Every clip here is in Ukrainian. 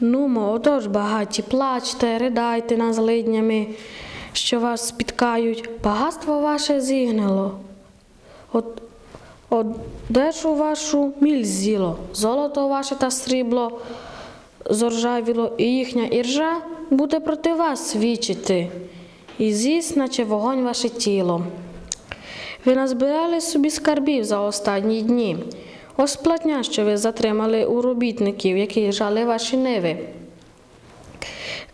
Нумо, отож, багаті, плачте, ридайте над злиднями, що вас спіткають. Багатство ваше зігнило. От, одежу вашу міль з'їло, золото ваше та срібло зоржавіло, і їхня іржа буде проти вас свідчити, і з'їсть, наче вогонь ваше тіло. Ви назбирали собі скарбів за останні дні. Ось платня, що ви затримали у робітників, які жали ваші ниви.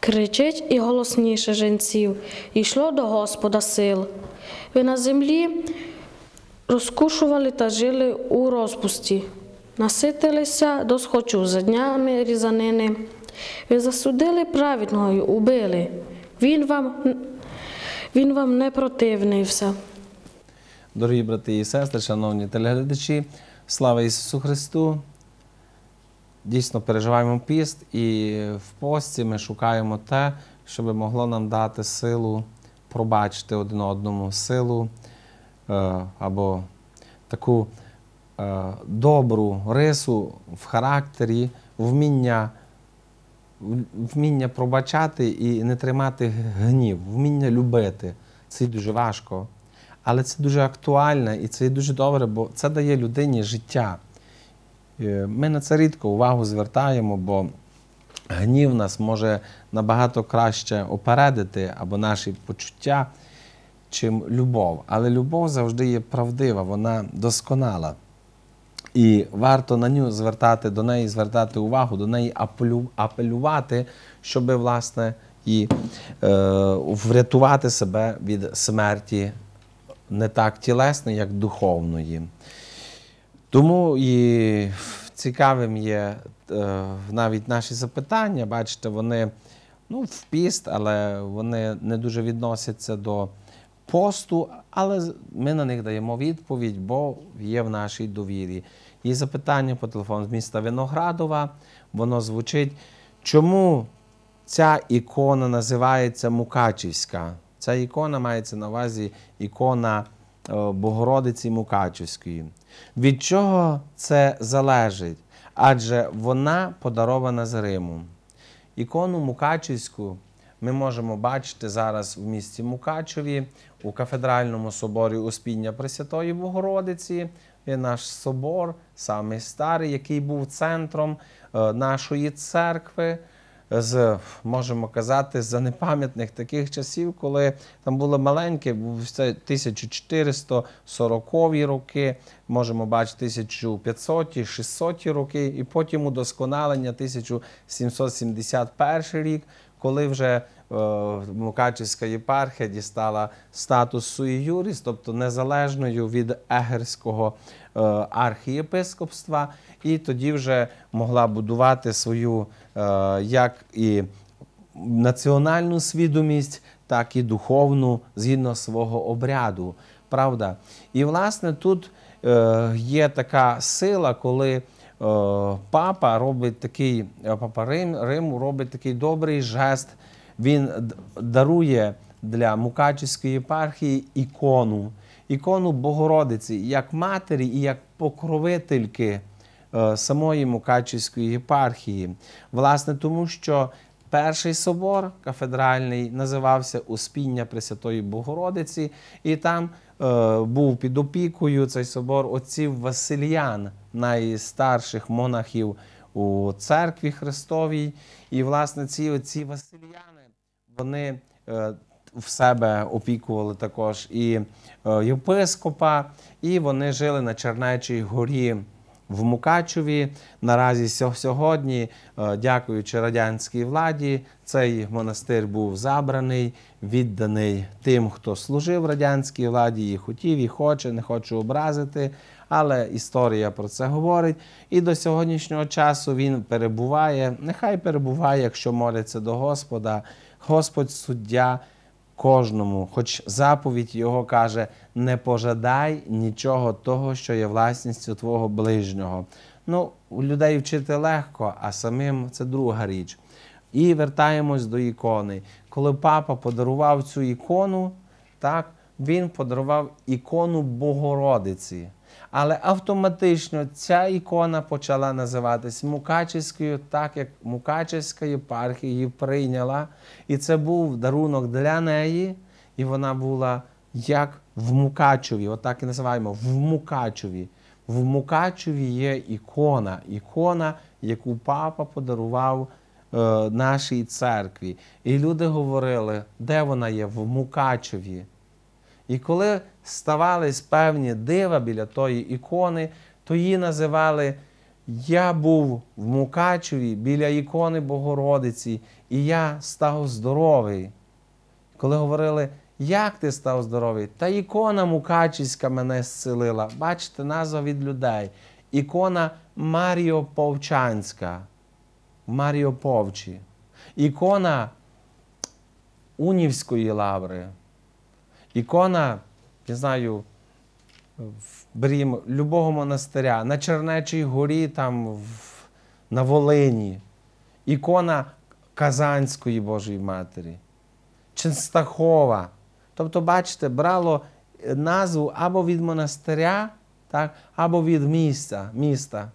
Кричить і голосніше женців, йшло до Господа сил. Ви на землі розкушували та жили у розпусті, наситилися до схочу за днями різанини. Ви засудили праведного й убили. Він вам, він вам не противнився. Дорогі брати і сестри, шановні телеглядачі, слава Ісусу Христу! Дійсно переживаємо піст, і в пості ми шукаємо те, що могло нам дати силу пробачити один одному силу е, або таку е, добру рису в характері, вміння, вміння пробачати і не тримати гнів, вміння любити. Це дуже важко. Але це дуже актуально і це дуже добре, бо це дає людині життя. Е, Ми на це рідко увагу звертаємо, бо гнів нас може набагато краще опередити або наші почуття, чим любов. Але любов завжди є правдива, вона досконала. І варто на нього звертати до неї, звертати увагу, до неї апелю- апелювати, щоб власне і е, врятувати себе від смерті не так тілесної, як духовної. Тому і цікавим є е, навіть наші запитання. Бачите, вони ну, в піст, але вони не дуже відносяться до посту, але ми на них даємо відповідь, бо є в нашій довірі. Є запитання по телефону з міста Виноградова. Воно звучить: чому ця ікона називається Мукачівська? Ця ікона мається на увазі ікона е, Богородиці Мукачівської. Від чого це залежить? Адже вона подарована з Риму. Ікону Мукачівську ми можемо бачити зараз в місті Мукачеві у кафедральному соборі Успіння Пресвятої Богородиці. Є наш собор, самий старий, який був центром е, нашої церкви. З можемо казати, з непам'ятних таких часів, коли там було маленьке, був це 1440 роки, можемо бачити 1500 600 роки, і потім удосконалення 1771 рік, коли вже е, Мукачівська єпархія дістала статус суї юріс, тобто незалежною від егерського е, архієпископства, і тоді вже могла будувати свою як і національну свідомість, так і духовну згідно свого обряду. Правда? І власне тут е, є така сила, коли е, папа робить такий, е, папа Рим, Риму робить такий добрий жест. Він дарує для Мукачівської єпархії ікону, ікону Богородиці як матері і як покровительки е, самої Мукачівської єпархії. Власне, тому що перший собор кафедральний називався Успіння Пресвятої Богородиці, і там е, був під опікою цей собор отців Васильян, найстарших монахів у церкві Христовій. І, власне, ці отці Васильяни вони е, в себе опікували також і е, єпископа, і вони жили на Чернечій горі в Мукачеві. Наразі сьогодні, е, дякуючи радянській владі, цей монастир був забраний, відданий тим, хто служив радянській владі, і хотів, і хоче, не хочу образити. Але історія про це говорить. І до сьогоднішнього часу він перебуває. Нехай перебуває, якщо моляться до Господа. Господь суддя кожному, хоч заповідь його каже: не пожадай нічого того, що є власністю твого ближнього. Ну, людей вчити легко, а самим це друга річ. І вертаємось до ікони. Коли папа подарував цю ікону, так, він подарував ікону Богородиці. Але автоматично ця ікона почала називатись Мукачівською, так як Мукачівська єпархія її прийняла. І це був дарунок для неї, і вона була як в Мукачеві, отак і називаємо в Мукачеві. В Мукачеві є ікона, ікона, яку папа подарував е, нашій церкві. І люди говорили, де вона є? В Мукачеві. І коли ставались певні дива біля тої ікони, то її називали Я був в Мукачеві біля ікони Богородиці, і я став здоровий. Коли говорили, як ти став здоровий? Та ікона Мукачівська мене зцілила. Бачите, назва від людей. Ікона Маріоповчанська. Маріоповчі. Ікона Унівської лаври. Ікона, я знаю, в Брім, любого монастиря, на Чернечій горі, там в, на Волині. Ікона Казанської Божої Матері. Ченстахова. Тобто, бачите, брало назву або від монастиря, так, або від місця, міста.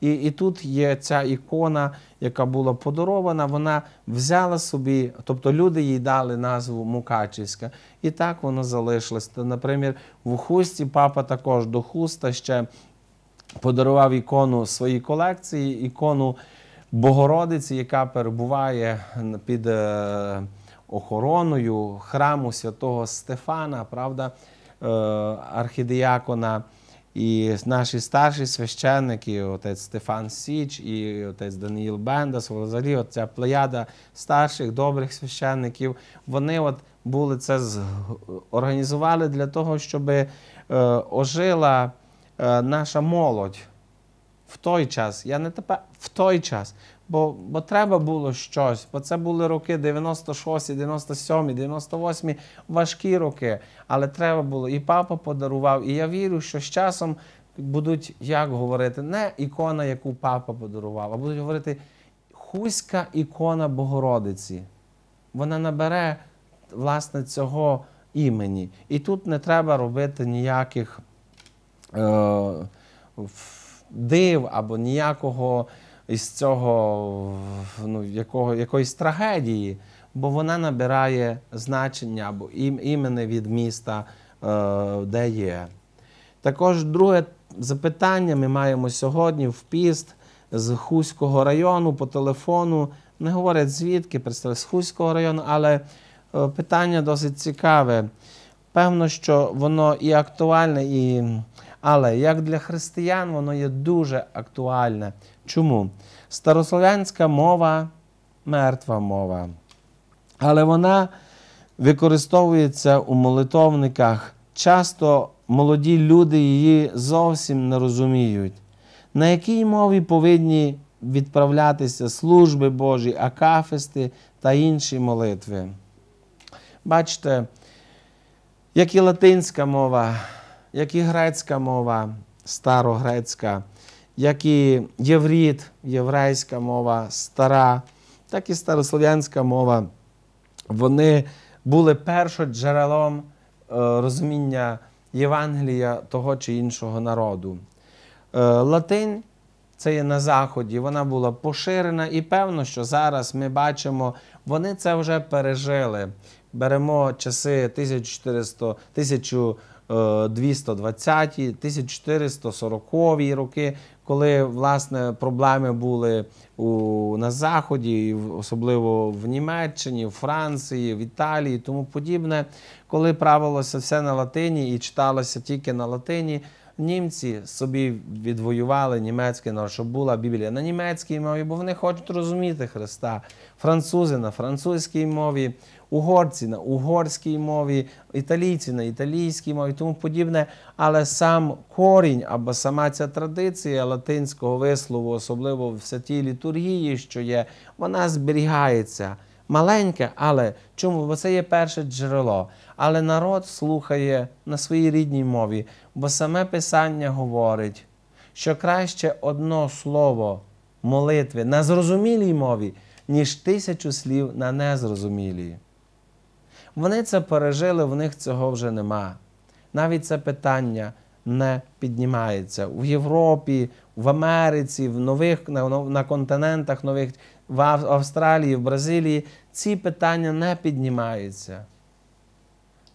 І, і тут є ця ікона, яка була подарована, вона взяла собі, тобто люди їй дали назву Мукачівська, і так воно залишилось. Наприклад, в хусті папа також до хуста ще подарував ікону своїй колекції, ікону Богородиці, яка перебуває під е, охороною храму святого Стефана, правда, е, архідіякона. І наші старші священники, отець Стефан Січ і отець Даниїл Бендас, взагалі ця плеяда старших добрих священників, вони от були це організували для того, щоб е, ожила е, наша молодь в той час. Я не тепер в той час. Бо, бо треба було щось, бо це були роки 96, 97, 98, важкі роки. Але треба було. І папа подарував. І я вірю, що з часом будуть як говорити, не ікона, яку папа подарував, а будуть говорити хуська ікона Богородиці. Вона набере власне цього імені. І тут не треба робити ніяких е, див або ніякого із цього ну, якого, якоїсь трагедії, бо вона набирає значення або ім, імени від міста, е, де є. Також друге запитання ми маємо сьогодні в піст з Хуського району по телефону. Не говорять звідки, представник з Хуського району, але е, питання досить цікаве. Певно, що воно і актуальне, і... але як для християн воно є дуже актуальне. Чому? Старослов'янська мова мертва мова. Але вона використовується у молитовниках. Часто молоді люди її зовсім не розуміють. На якій мові повинні відправлятися служби Божі, акафисти та інші молитви? Бачите, як і латинська мова, як і грецька мова, старогрецька, як і євріт, єврейська мова, стара, так і старослов'янська мова, вони були першоджерелом е, розуміння Євангелія того чи іншого народу. Е, Латинь це є на Заході, вона була поширена, і певно, що зараз ми бачимо, вони це вже пережили. Беремо часи 1400, 1220, 1440 роки, коли власне проблеми були у, на Заході, особливо в Німеччині, в Франції, в Італії, і тому подібне, коли правилося все на латині і читалося тільки на латині. Німці собі відвоювали німецький народ, щоб була Біблія на німецькій мові, бо вони хочуть розуміти Христа. Французи на французькій мові, угорці на угорській мові, італійці на італійській мові, тому подібне. Але сам корінь або сама ця традиція латинського вислову, особливо в святій літургії, що є, вона зберігається. Маленьке, але чому? Бо це є перше джерело. Але народ слухає на своїй рідній мові, бо саме Писання говорить, що краще одно слово молитви на зрозумілій мові, ніж тисячу слів на незрозумілій. Вони це пережили, в них цього вже нема. Навіть це питання не піднімається. В Європі, в Америці, в нових на, на континентах нових, в Австралії, в Бразилії ці питання не піднімаються.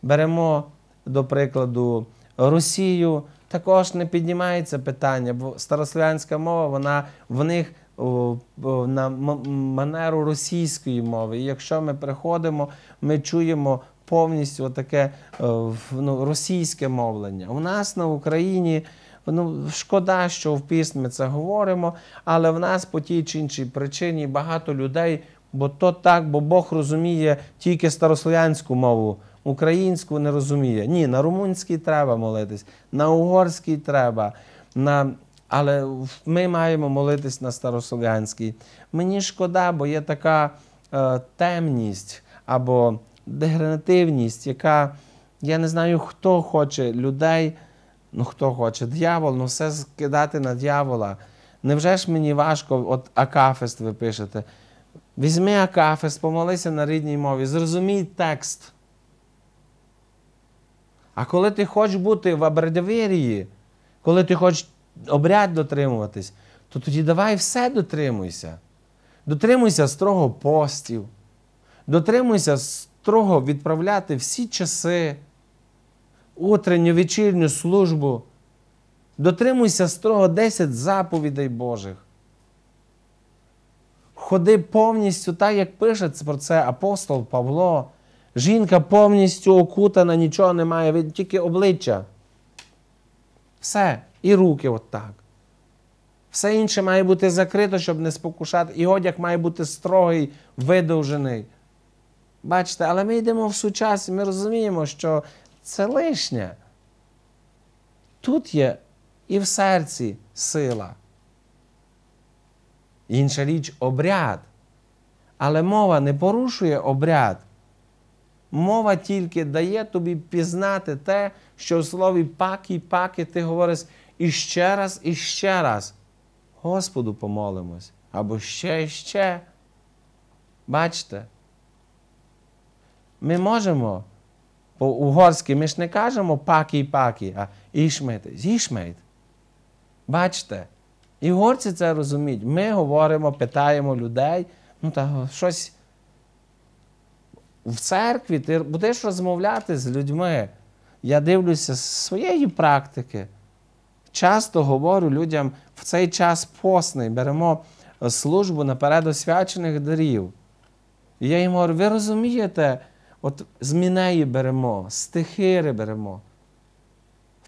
Беремо, до прикладу, Росію, також не піднімається питання, бо старослов'янська мова, вона в них на манеру російської мови. І якщо ми приходимо, ми чуємо повністю таке ну, російське мовлення. У нас на Україні. Ну, шкода, що в пісні ми це говоримо, але в нас по тій чи іншій причині багато людей, бо то так, бо Бог розуміє тільки старослов'янську мову, українську не розуміє. Ні, на румунській треба молитись, на угорській треба. На... Але ми маємо молитись на старослов'янській. Мені шкода, бо є така е, темність або дегенеративність, яка я не знаю, хто хоче людей. Ну, хто хоче, дьявол, ну все скидати на дьявола. Невже ж мені важко, от Акафест ви пишете. Візьми Акафест, помолися на рідній мові, зрозумій текст. А коли ти хочеш бути в Абердявірії, коли ти хочеш обряд дотримуватись, то тоді давай все дотримуйся. Дотримуйся строго постів, дотримуйся строго відправляти всі часи утренню вечірню службу. Дотримуйся строго 10 заповідей Божих. Ходи повністю так, як пише про це апостол Павло. Жінка повністю окутана, нічого не має, тільки обличчя. Все. І руки отак. Все інше має бути закрито, щоб не спокушати. І одяг має бути строгий, видовжений. Бачите, але ми йдемо в сучасі, ми розуміємо, що це лишнє. Тут є і в серці сила. Інша річ обряд. Але мова не порушує обряд. Мова тільки дає тобі пізнати те, що в слові паки, паки ти говориш іще раз, і ще раз. Господу помолимось. Або ще і ще. Бачите? Ми можемо по-угорськи ми ж не кажемо паки-паки, а ішмейт. Зішмейт. Бачите? І угорці це розуміють. Ми говоримо, питаємо людей, ну та щось в церкві ти будеш розмовляти з людьми. Я дивлюся з своєї практики. Часто говорю людям в цей час постний, беремо службу наперед освячених дарів. І я їм говорю, ви розумієте, от з беремо, з Тихири беремо.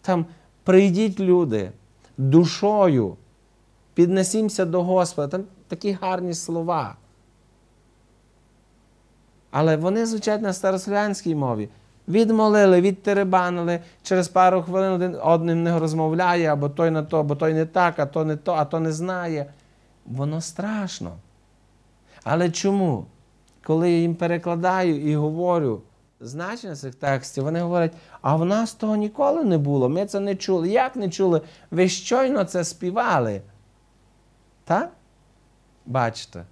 Там прийдіть люди душою, піднесімося до Господа. Там такі гарні слова. Але вони звучать на старослов'янській мові. Відмолили, відтеребанили, через пару хвилин один одним не розмовляє, або той на то, або той не так, а то не то, а то не знає. Воно страшно. Але чому? Коли я їм перекладаю і говорю значення цих текстів, вони говорять, а в нас того ніколи не було, ми це не чули. Як не чули? Ви щойно це співали. Так? Бачите?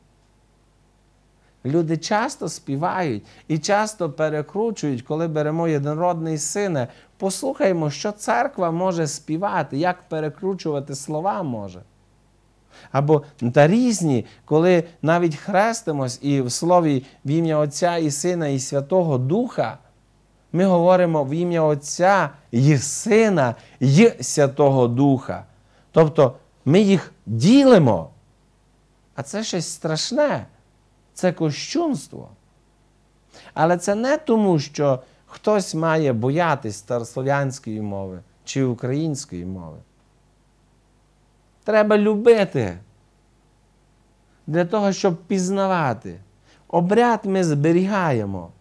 Люди часто співають і часто перекручують, коли беремо єдинородний сине. Послухаймо, що церква може співати, як перекручувати слова може. Або та різні, коли навіть хрестимось і в слові в ім'я Отця і Сина, і Святого Духа, ми говоримо в ім'я Отця і Сина і Святого Духа. Тобто ми їх ділимо. А це щось страшне. Це кощунство. Але це не тому, що хтось має боятись старослов'янської мови чи української мови. Треба любити для того, щоб пізнавати. Обряд ми зберігаємо.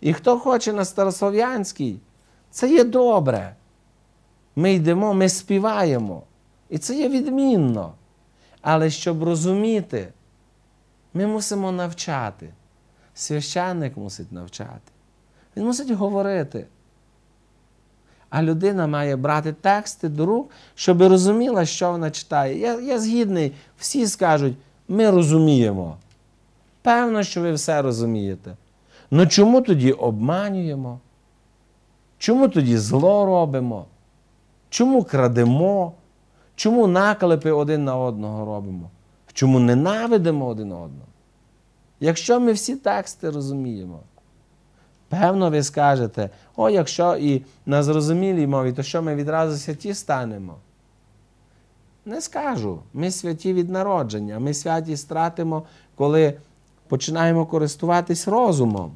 І хто хоче на старослов'янській, це є добре. Ми йдемо, ми співаємо. І це є відмінно. Але щоб розуміти, ми мусимо навчати. Священник мусить навчати. Він мусить говорити. А людина має брати тексти до рук, щоб розуміла, що вона читає. Я, я згідний, всі скажуть, ми розуміємо. Певно, що ви все розумієте. Ну чому тоді обманюємо? Чому тоді зло робимо? Чому крадемо? Чому наклепи один на одного робимо? Чому ненавидимо один одного? Якщо ми всі тексти розуміємо, певно, ви скажете, о, якщо і на зрозумілій мові, то що ми відразу святі станемо? Не скажу. Ми святі від народження. Ми святі стратимо, коли починаємо користуватись розумом.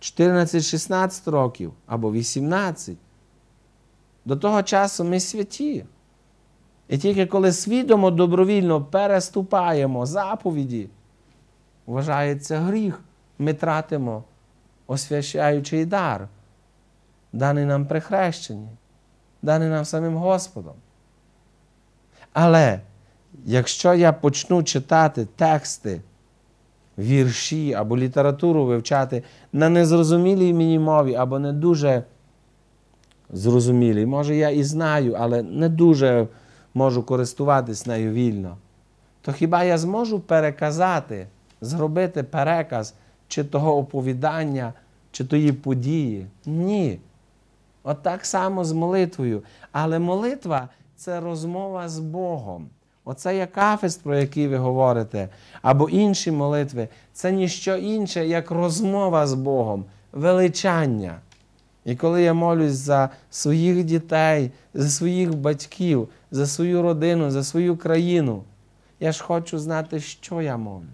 14-16 років або 18. До того часу ми святі. І тільки коли свідомо добровільно переступаємо заповіді, вважається гріх, ми тратимо освящаючий дар, даний нам при хрещенні, даний нам самим Господом. Але якщо я почну читати тексти, вірші або літературу вивчати на незрозумілій мені мові або не дуже зрозумілій, може я і знаю, але не дуже можу користуватись нею вільно, то хіба я зможу переказати, зробити переказ чи того оповідання, чи тої події? Ні. От так само з молитвою. Але молитва це розмова з Богом. Оце є кафест, про який ви говорите, або інші молитви. Це ніщо інше, як розмова з Богом, величання. І коли я молюсь за своїх дітей, за своїх батьків, за свою родину, за свою країну, я ж хочу знати, що я молюсь.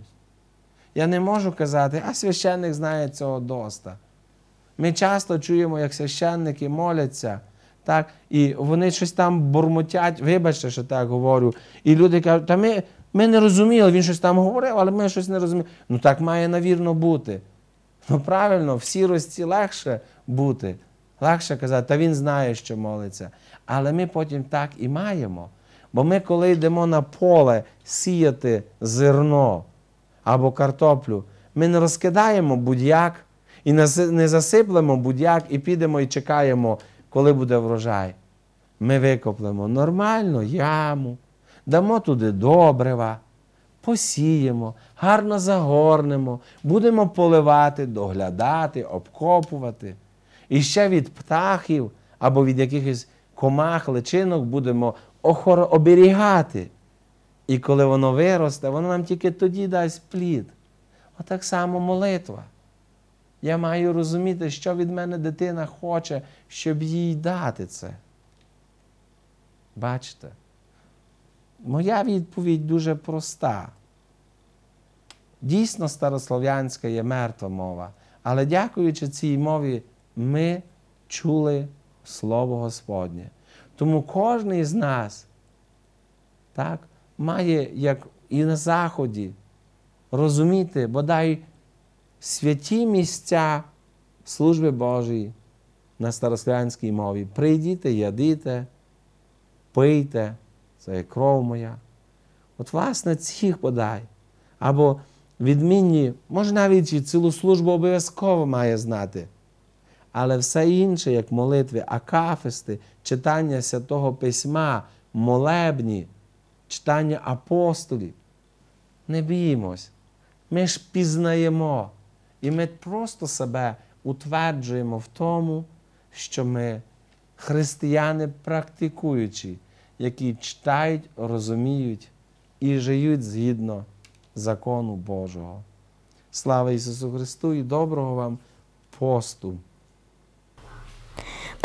Я не можу казати, а священник знає цього доста. Ми часто чуємо, як священники моляться, так, і вони щось там бурмотять, вибачте, що так говорю. І люди кажуть, та ми, ми не розуміли, він щось там говорив, але ми щось не розуміли. Ну так має навірно бути. Ну правильно, в сірості легше бути. Легше казати, та він знає, що молиться. Але ми потім так і маємо. Бо ми, коли йдемо на поле сіяти зерно або картоплю, ми не розкидаємо будь-як і не засиплемо будь-як і підемо і чекаємо, коли буде врожай. Ми викоплемо нормально яму, дамо туди добрива, посіємо, гарно загорнемо, будемо поливати, доглядати, обкопувати. І ще від птахів або від якихось комах, личинок будемо охоро- оберігати. І коли воно виросте, воно нам тільки тоді дасть плід. Отак само молитва. Я маю розуміти, що від мене дитина хоче, щоб їй дати це. Бачите? Моя відповідь дуже проста. Дійсно, старослов'янська є мертва мова, але дякуючи цій мові, ми чули Слово Господнє. Тому кожен із нас так, має, як і на Заході, розуміти, бодай святі місця служби Божої на старослов'янській мові. Прийдіте, ядите, пийте, це є кров моя. От, власне, цих бодай. Або відмінні, може навіть і цілу службу обов'язково має знати. Але все інше, як молитви, акафисти, читання святого письма, молебні, читання апостолів. Не біїмось. Ми ж пізнаємо. І ми просто себе утверджуємо в тому, що ми християни практикуючі, які читають, розуміють і живуть згідно закону Божого. Слава Ісусу Христу і доброго вам посту!